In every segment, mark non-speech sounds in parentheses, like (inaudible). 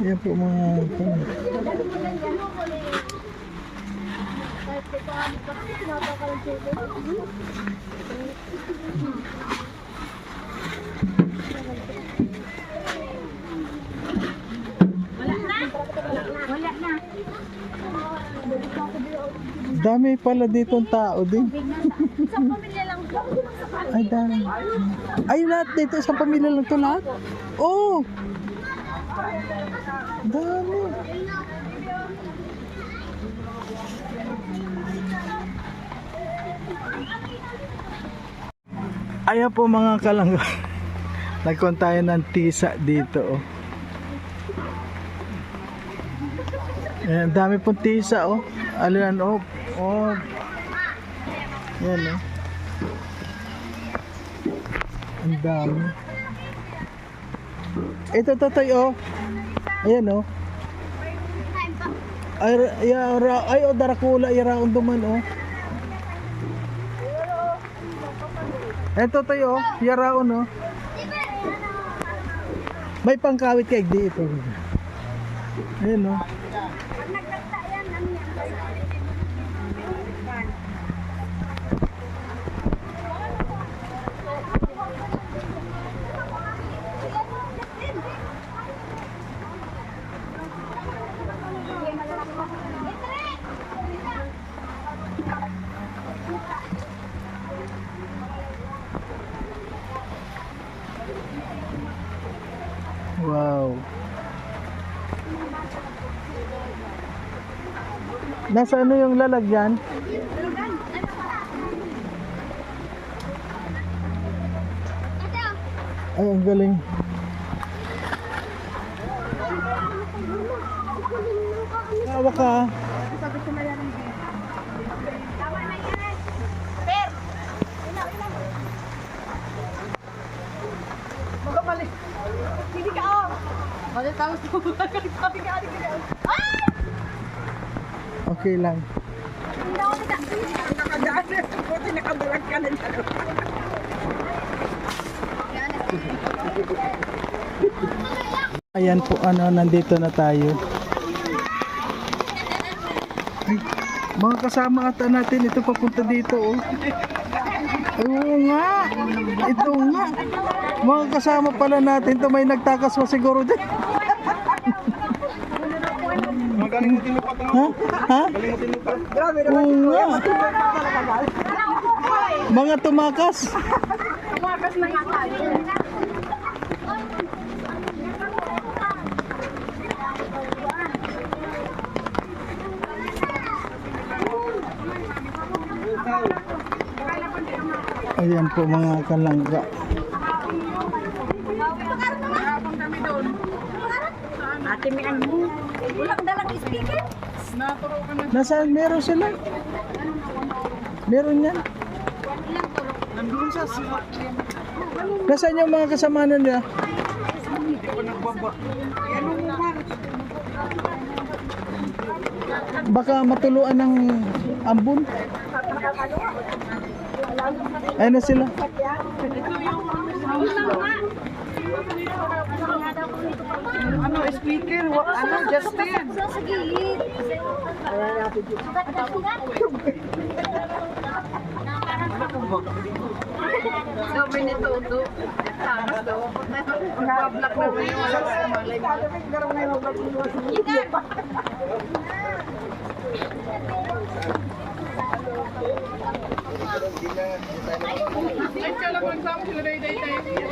Yan po mga na. dami pala dito tao din. Isang pamilya. Ay, dami. Ay, lahat dito, isang pamilya lang to lahat? Oh. Dami. Ayan po mga kalangga. (laughs) Nagkuhan tayo ng tisa dito. Oh. Ayan, dami pong tisa oh. Alan oh. Oh. Yan oh. Ang dami. Ito totoy oh. Ayan oh. Ay, ay, ay, ay, oh, darakula, iraon duman oh. Ito tayo, oh, yaraon oh. May pangkawit kay di ito. Ayan oh. Wow. Nasa ano yung lalagyan? Ay, ang galing. Lang. Hindi Ayan po, ano, nandito na tayo. Ay, mga kasama ata natin, ito papunta dito, oh. Oo nga, ito nga. Mga kasama pala natin, to may nagtakas pa siguro dyan. Ha? Ha? Oo nga. Mga tumakas. Tumakas na nga tayo. Ayan po mga kalangga. Ate, may ano? Wala kang dalang speaker? Nasaan meron sila? Meron yan? Nandun siya si Nasaan yung mga kasama nila? Baka matuluan ng ambon. Ayun na sila. Ano speaker, wa- ano Justin. Sa gilid. Sabi nito do. Tamas daw. Nag-block na ba yung wala sa malay mo.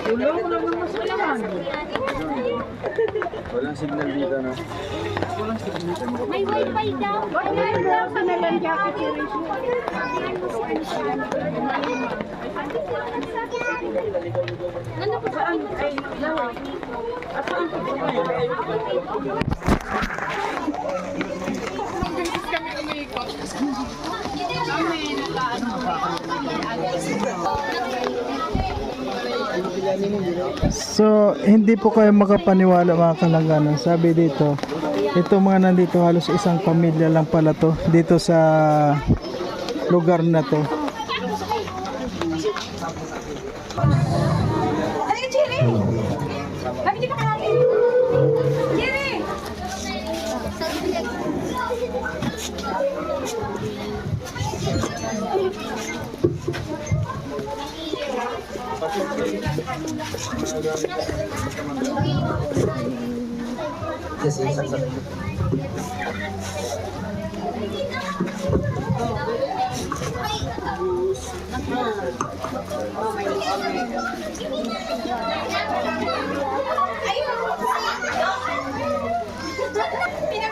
Tulong mo lang naman sa laman. (laughs) Walang signal dito, no? May wifi daw. Wifi daw sa nalang jacket Ano po saan? Ay, lawa. Asaan po ba? So, hindi po kayo makapaniwala mga kalangganan. Sabi dito, ito mga nandito halos isang pamilya lang pala to dito sa lugar na to. Kami di pa kami. Jerry! Yes, yes, yes. Ayun! (laughs)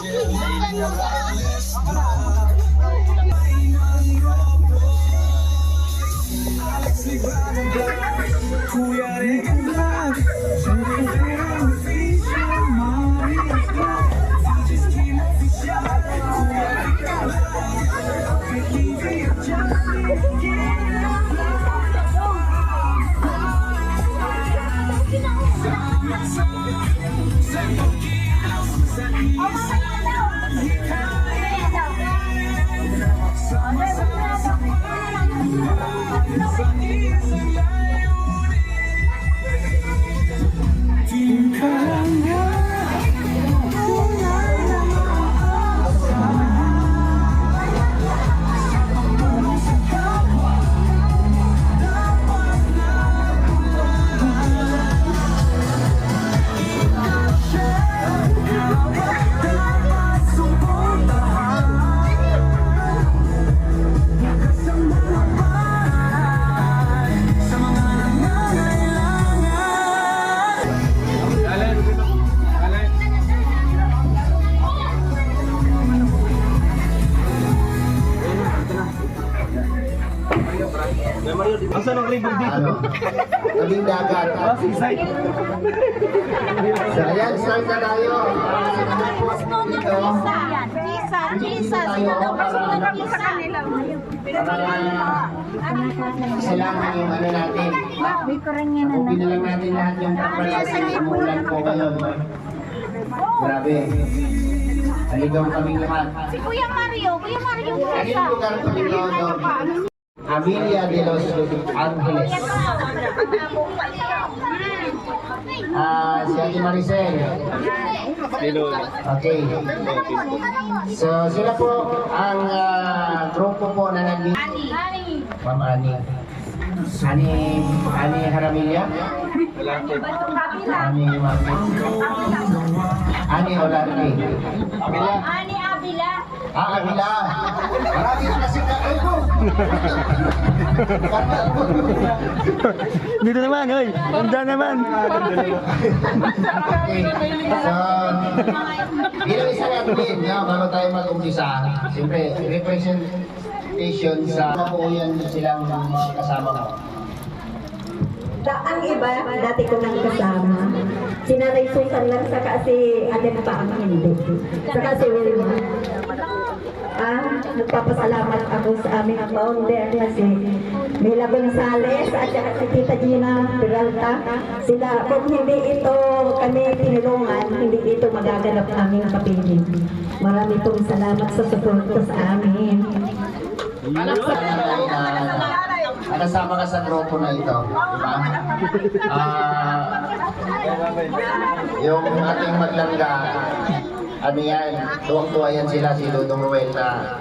Asan kanila? isa lang yung ano natin. Upin na lang natin lahat yung preparation ng umulan po ngayon. Grabe. Haligaw kami lahat. Si Kuya Mario, Kuya Mario Kanino lugar po dito, no? Amelia de los Angeles. Ah, si Ate Maricel. Okay. So, sila po ang ah, grupo po na naging... Ma'am Ani. Ani, Ani Haramilya? Ani Marquez. Ani Olarte. Ani. Ah, Avila. Marami na kasi ka. Ay, ko. Dito naman, hoy. Handa naman. Okay. So, bilang isang admin, no, bago tayo mag-umpisa, siyempre, representation sa mabuuyan silang kasama mo. Da, ang iba, dati ko nang kasama. Si Nanay Susan lang, saka si Ate pa ang hindi. Saka si Wilma. Ah, nagpapasalamat ako sa aming founder na si Mila Gonzales at saka si Tita Gina Peralta. Sila, kung hindi ito kami tinulungan, hindi ito magaganap aming kapiling. Marami pong salamat sa suporto sa amin. Sana tayo na nakasama ka sa grupo na ito. Diba? Ah, yung ating maglangga, ano yan, tuwang-tuwa yan sila, si Dudong Ruel na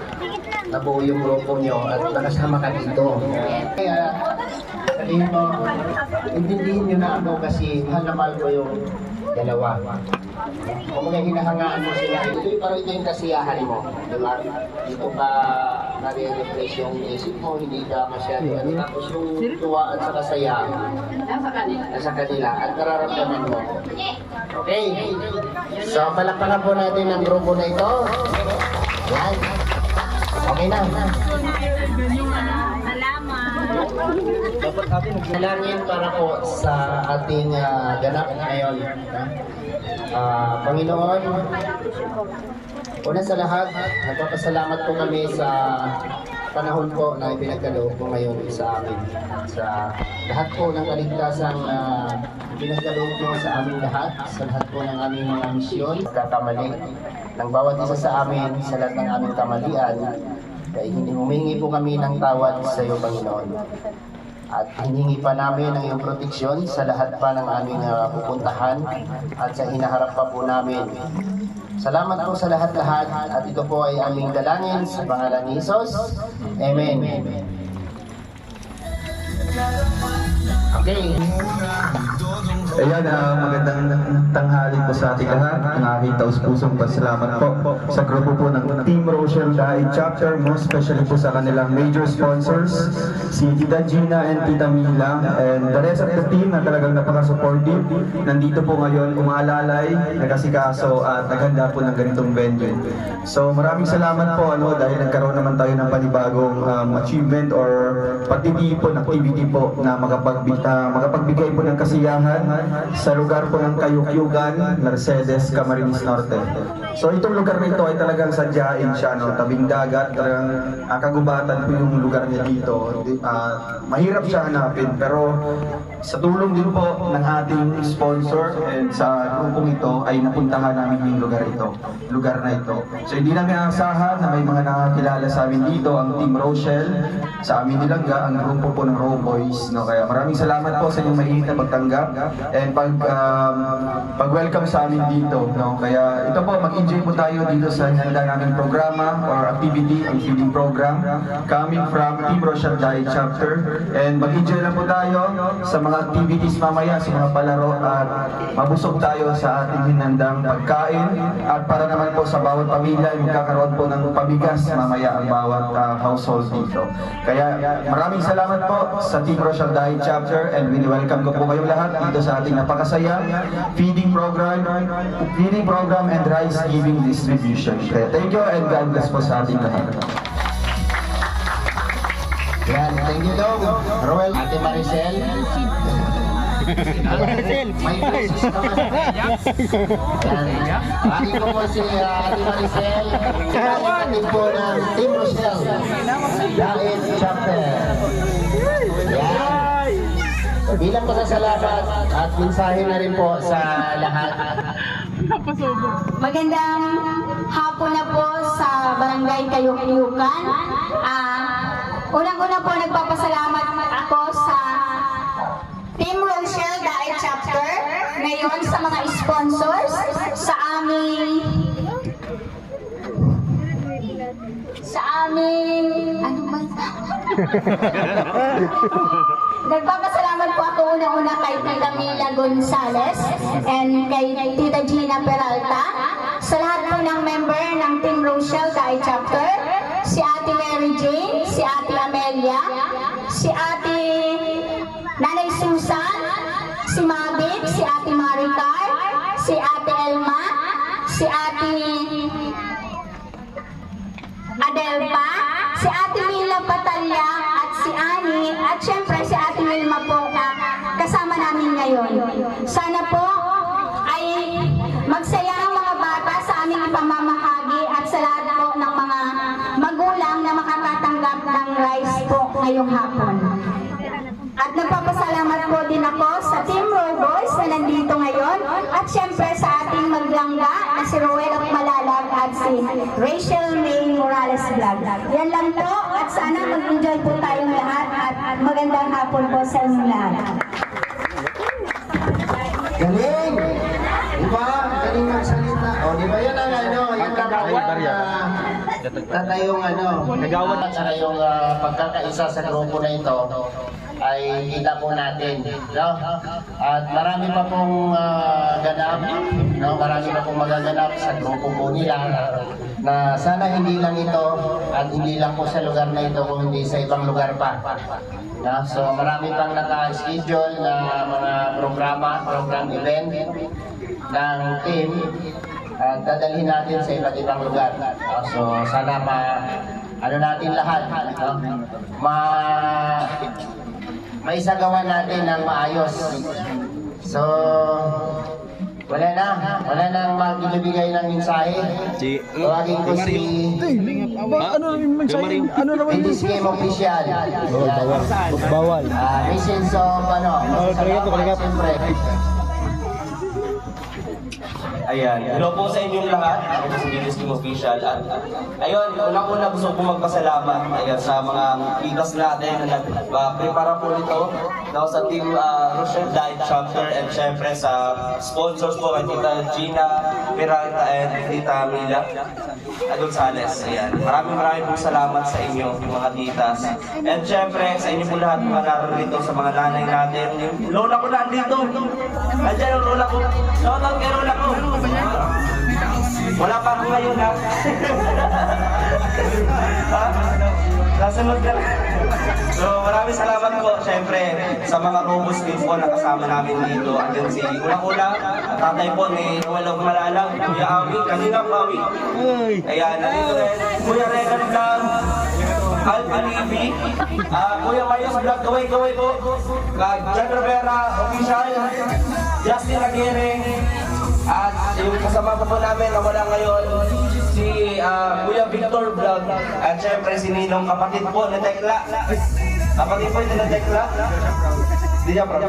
nabuo yung grupo nyo at nakasama ka dito. Kaya, sabihin mo, intindihin nyo na ako kasi mahal ko yung dalawa. Kung mga hinahangaan mo sila, ito yung parang ito yung kasiyahan mo. Di ba? Dito ka nare-refresh yung isip mo, hindi ka masyado. Ano, tapos yung tuwa at saka saya, Nasa kanila. nasa kanila at nararamdaman mo. Okay. So, palakpakan po natin ang grupo na ito. Yan. Okay na. Dalangin para po sa ating ah, ganap ngayon. Ah, Panginoon, una sa lahat, nagpapasalamat po kami sa panahon po na ipinagkaloob po ngayon sa amin. Sa lahat po ng kaligtasang uh, pinagkaloob po sa amin lahat, sa lahat po ng aming mga misyon, kakamali ng bawat isa sa amin, sa lahat ng aming kamalian, kaya hindi humingi po kami ng tawad sa iyo, Panginoon. At hiningi pa namin ang iyong proteksyon sa lahat pa ng aming ah, pupuntahan at sa hinaharap pa po namin. Salamat po sa lahat-lahat at ito po ay aming dalangin sa pangalan ni Jesus. Amen. Okay. Ayan, ah, magandang tanghali po sa ating lahat. Ang aking taus-pusong pasalamat po sa grupo po ng Team Rochelle Dai Chapter, most especially po sa kanilang major sponsors, si Tita Gina and Tita Mila, and the rest of the team na talagang napaka-supportive. Nandito po ngayon, umaalalay, nagkasikaso at naghanda po ng ganitong venue. So maraming salamat po ano, dahil nagkaroon naman tayo ng panibagong um, achievement or pagtitipon activity po na makapagbigay, makapagbigay po ng kasiyahan sa lugar po ng Kayukyugan, Mercedes, Camarines Norte. So itong lugar na ito ay talagang sadyain siya, no? tabing dagat, talagang ah, kagubatan po yung lugar niya dito. Di- ah, mahirap siya hanapin, pero sa tulong din po ng ating sponsor and sa grupong ito ay napuntahan namin yung lugar ito, lugar na ito. So hindi namin asahan na may mga nakakilala sa amin dito, ang Team Rochelle, sa amin nilangga, ang grupo po ng Raw Boys. No? Kaya maraming salamat po sa inyong mainit na pagtanggap and pag, um, pag-welcome sa amin dito. No? Kaya ito po, mag-enjoy po tayo dito sa handa naming programa or activity, ang feeding program coming from Team Rochelle Dai Chapter. And mag-enjoy lang po tayo sa mga activities mamaya, sa mga palaro at mabusog tayo sa ating hinandang pagkain at para naman po sa bawat pamilya magkakaroon po ng pabigas mamaya ang bawat ah, household dito. Kaya maraming salamat po sa Team Rochelle Dai Chapter and welcome ko po kayong lahat dito sa ating napakasaya feeding program, feeding program and rice giving distribution. Kaya thank you and God bless po sa ating lahat. Yan, thank you Dong. Roel, Ate Maricel. May boses naman. Yan. Ko po si uh, Ate Maricel. Kapatid po ng Team Rochelle. Dahil chapter. Yan. Bilang pasasalamat at mensahe na rin po sa lahat. Magandang hapon na po sa Barangay Kayukyukan. Ah, unang-una po nagpapasalamat ako sa Team Rochelle Diet Chapter. Ngayon sa mga sponsors sa aming sa aming ano ba (laughs) Nagpapasalamat po ako una-una kay Tita Mila Gonzales and kay Tita Gina Peralta, sa lahat po ng member ng Team Rochelle Dai Chapter, si Ate Mary Jane, si Ate Amelia, si Ate Nanay Susan, si Mabit, si Ate Maricar, si Ate Elma, si Ate si Roel at Malalag at si Rachel May Morales Vlog. Yan lang po at sana mag-enjoy po tayong lahat at magandang hapon po sa inyong lahat. Tatayong ano, nagawad at saka yung ah, pagkakaisa sa grupo na ito ay kita po natin. No? At marami pa pong ah, ganap, no? marami pa pong magaganap sa grupo po nila na sana hindi lang ito at hindi lang po sa lugar na ito kung hindi sa ibang lugar pa. No? So marami pang naka-schedule na mga programa, program event ng team at dadalhin natin sa iba't ibang lugar. No? So sana ma ano natin lahat, no? ma maisagawa natin ng maayos. So Wala na. Wala na ang magbibigay ng mensahe. Si, Tawagin ko si Ba, ano naman yung mensahe? Ano naman yung this game official. Bawal. Bawal. Ah, message of ano, masasalamat siyempre. Ayan. Hello po sa inyong lahat. Ako si Venus Team Official. At ayun, unang-una gusto ko magpasalamat ayan, sa mga leaders natin na nagprepara po nito no, sa Team uh, Rochelle Diet Chapter and syempre sa sponsors po kay Tita Gina Pirata and Tita Mila Gonzales. Ayan. Maraming maraming po salamat sa inyo, mga titas. And syempre, sa inyo po lahat mga narito sa mga nanay natin. Yung lola ko na andito. Andiyan ang lola ko. Shoutout kay lola ko. Wala pa ako ngayon ha. (laughs) ha? Nasunod lang. So maraming salamat po syempre sa mga robos din po na kasama namin dito. Andyan si Unang-una, tatay po ni Noel of Malalag, Kuya Awi, kanina po Awi. Ayan, nandito rin. Kuya Regan Vlog, Al Alibi, ah, Kuya Mayos Vlog, gaway-gaway po. Kag John Rivera, official, Justin Aguirre, at yung kasama pa po namin na wala ngayon, si ah, Kuya Victor Vlog, at syempre si Ninong, kapatid po ni Tekla. Kapatid po ito ni Tekla. Hindi niya bro.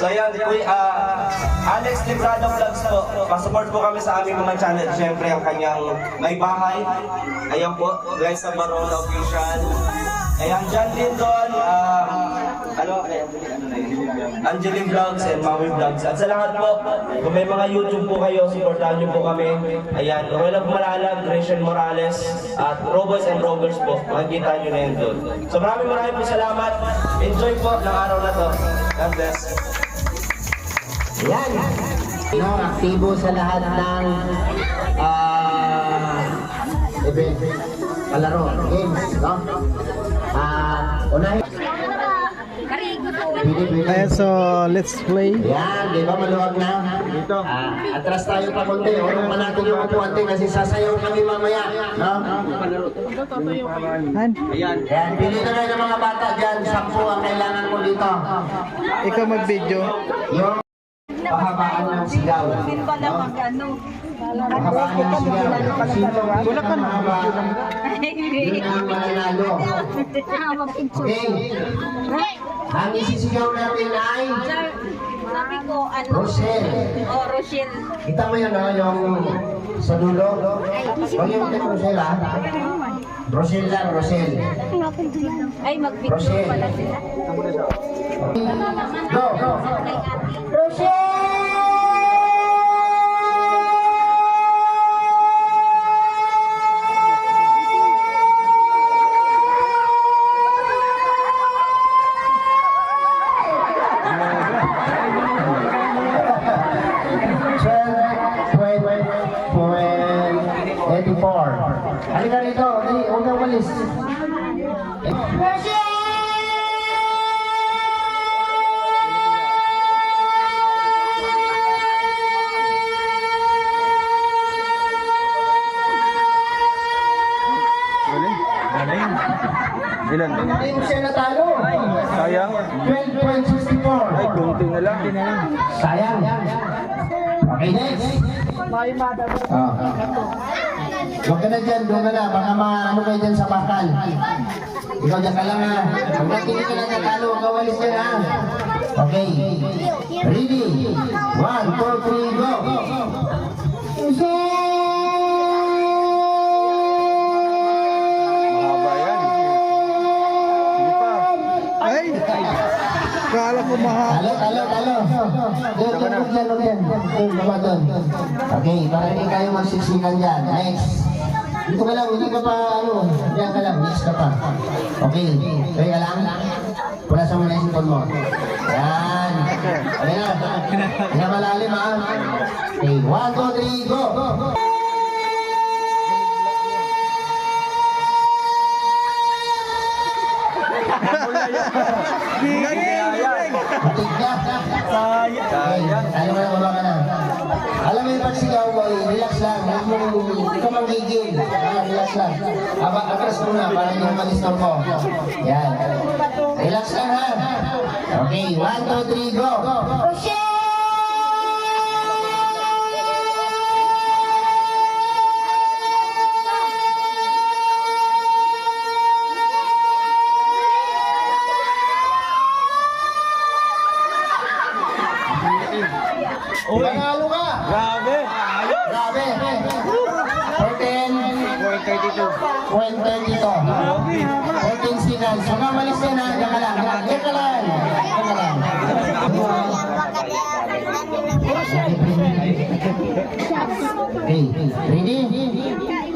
So yan, Kuya, ah, Alex Librado Vlogs po. Pasupport po kami sa aming mga channel. Siyempre, ang kanyang may bahay. Ayan po, guys sa Barona Official. Ayan, dyan din doon, ah, ano, ano na yun? Angeli Vlogs and Maui Vlogs. At sa lahat po, kung may mga YouTube po kayo, supportahan niyo po kami. Ayan, of Malalag, Grecian Morales, at Robos and Rovers po. Makikita niyo na yun doon. So maraming maraming po salamat. Enjoy po ng araw na to. God bless. Yan. No, aktibo sa lahat ng ah event, palaro, games, no? Ah, unahin. Ayan, so let's play. Yan, di ba maluwag na? Dito. Ah, atras tayo pa konti. Orong pa natin yung upuan kasi sasayaw kami mamaya. No? Han, Yan, pili na kayo ng mga bata dyan. Sampu ang kailangan ko dito. ikaw mag-video. Yung pahabaan ng sigaw. Sino ba na mag-ano? Pahabaan ng sigaw. Wala ka na. Yun ang mananalo. Okay. Ang isisigaw natin ay Sabi ko, ano? Rochelle. Oh, Rochelle. Kita mo yun, no? yung sa dulo. Huwag yung kay Rochelle, ha? Rochelle lang, Rochelle. Ay, Rochelle. pala sila. Go! Eighty-four. Ilan? Hindi mo siya natalo. Sayang. 12.64. Ay, kunti na lang. Sayang. Okay, next. Ah. Huwag ka na dyan, doon ka na. Baka maano kayo dyan sa bakal. Ikaw dyan ka lang ha. Huwag na hindi ka na natalo, huwag ka walis dyan ha. Okay. Ready? One, two, three, go. Talo, talo, talo. Doon, doon, doon. Doon, baba doon. Okay, para hindi kayo magsisikan dyan. Next. Dito ka lang, hindi ka pa, ano, diyan ka lang, next ka pa. Okay, okay ka lang? Wala sa mga isipon mo. Yan. Hindi na malalim, ha? Okay, one, two, three, go! Matig ka. Sayang. Ano ka na, baba ka na. Alam mo yung pagsigaw mo, eh, relax lang. Huwag mo, hindi ka manggigil. Ah, relax lang. Aba, atras muna para hindi umalis ng ko. Yan. Relax lang ha. Okay, one, two, three, go. Grabe. Grabe. 14. 432. 14 seconds. Huwag kang malis yan ha. Diyan ka lang. Diyan ka lang. Diyan ka lang. Okay. Ready?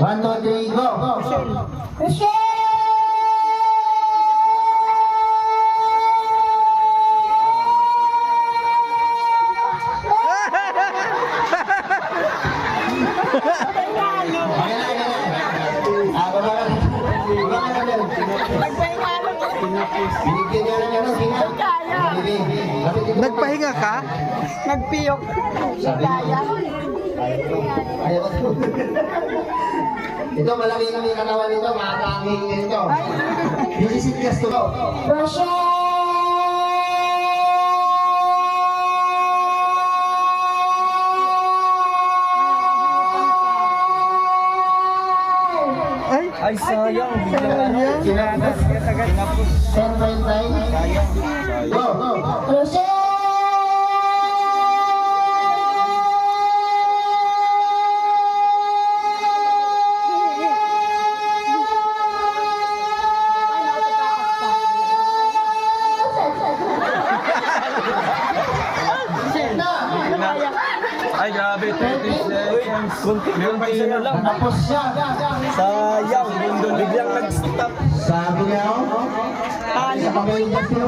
One, two, three, go. Okay Ka? Nagpiyok. Ko. Ito, malaki kami katawan nito. Makakangin nito. Bisisit gas to. Ay, Ay, sayang. Sayang. Ten point nine. Go, go. Ay, Tapos siya. Sayang. Mundo biglang nag-stop. Sabi niya, oh. Sa niya siya.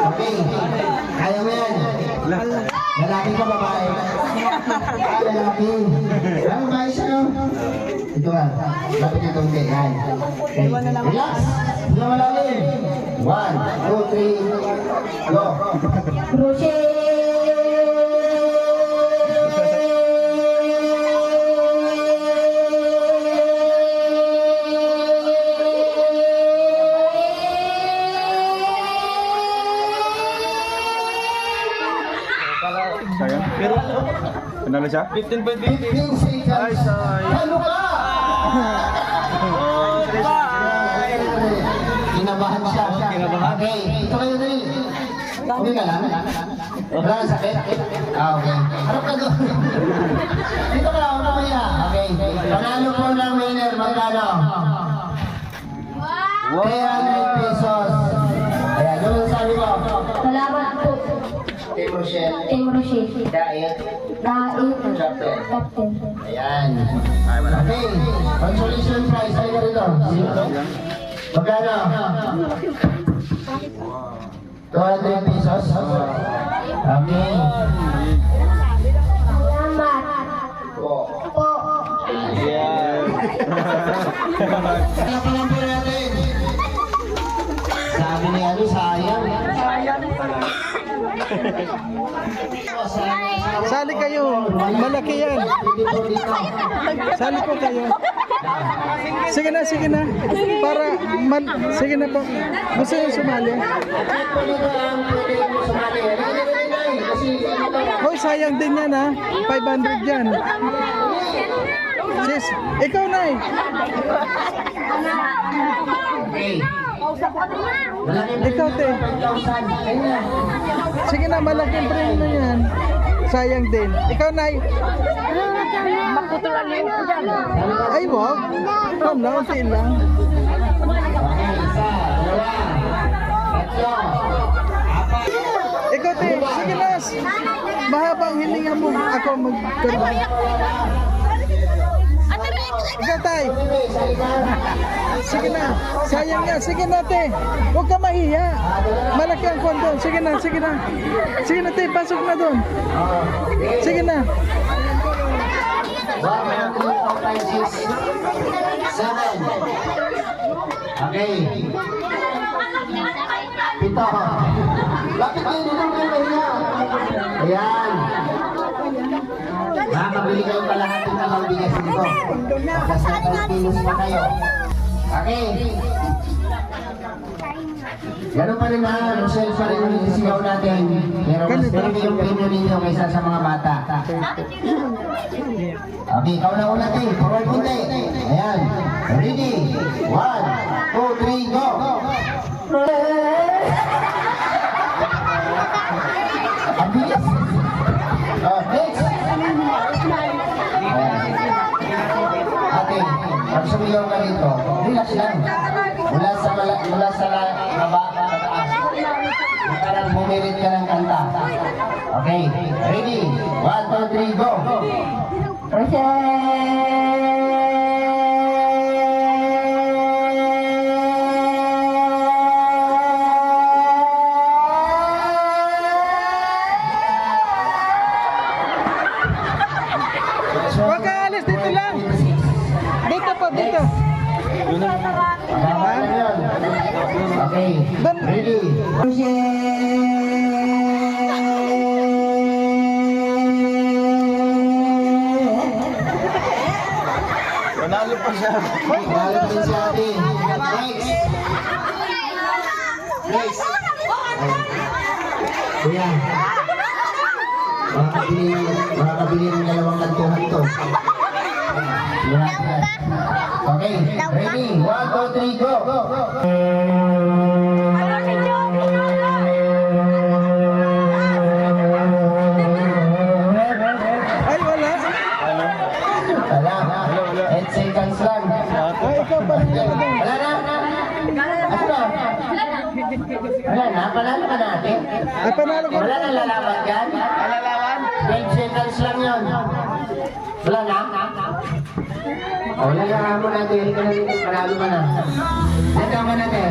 Okay. Kaya mo yan. Lalaki ka babae? Ah, lalaki. Ah, babae siya, no? Ito ka. Lapit ito, okay. Yan. Okay. Relax. Hindi malalim. One, two, three, go. Sayang. Panalo siya? 15 point 15 seconds. Ay, sayang. Ano ka? Kinabahan siya. Kinabahan. Okay, ito kayo dali. Okay ka lang? Wala kang sakit? Ah, okay. Harap ka doon. Dito ka lang, ano kaya? Okay. Panalo po ng winner, magkano? 300 pesos. Rochelle. Team Rochelle. Dahil. Dahil. Captain. Captain. Ayan. Okay. Consolation prize. Ay ka rito. Magkano? 200 pesos. Okay. Salamat Po. po. Kaya pa lang (laughs) po natin. Sabi ni ano, sayang. Sali kayo. Malaki yan. Sali po kayo. Sige na, sige na. Para, man, sige na po. Gusto nyo sumali? Hoy, sayang din yan ha. 500 yan. Sis, ikaw na eh. Okay. Ikaw, te. 5,000. Ayun na. Sige na, malaking premium na yan. Sayang din. Ikaw na Maputulan niyo ko dyan. Ay, wag. Ikaw na, unti lang. Ikaw, te. Sige na. Mahabang hininga mo. Ako mag... Ikaw, tay. Sige na. Sayang yan. Sige na, te. Huwag ka mahiya. Malaki ang kondo. Sige na, sige na. Sige na, te. Pasok na doon. Sige na. Okay. Pito. Lapit kayo dito kayo. Ayan. Makakabili kayo kalahati na lang bigas dito. Basta 5 kilos na kayo. Okay. Ganun pa rin ha, Rochelle pa rin yung sisigaw natin. Pero mas marami yung premium ninyo kaysa sa mga bata. Okay, ikaw na ulit eh. Forward punti. Ayan. Ready? One, two, three, go! Ang bilis. Oh, next. Ate, pag sumiyaw ka dito, relax lang. Mula sa mala, mula sa baba, pataas. Parang bumirit ka ng kanta. Okay, ready? One, two, three, go! Huwag Balik din si ate. Next. Next. Kuya. Makakabili, makakabili ng dalawang kantuhan to. Yan. Okay, ready? One, two, three, go! Ay, wala. Wala. 8 seconds lang. Ay, ikaw pa rin. Wala na? Ano na? Wala na? Panalo ka natin? Ay, panalo ko. Wala nang lalaban dyan? Lalaban? 12 seconds lang yun. Wala na? O, wala na mo natin. Panalo ka na. Nandiyan ka natin.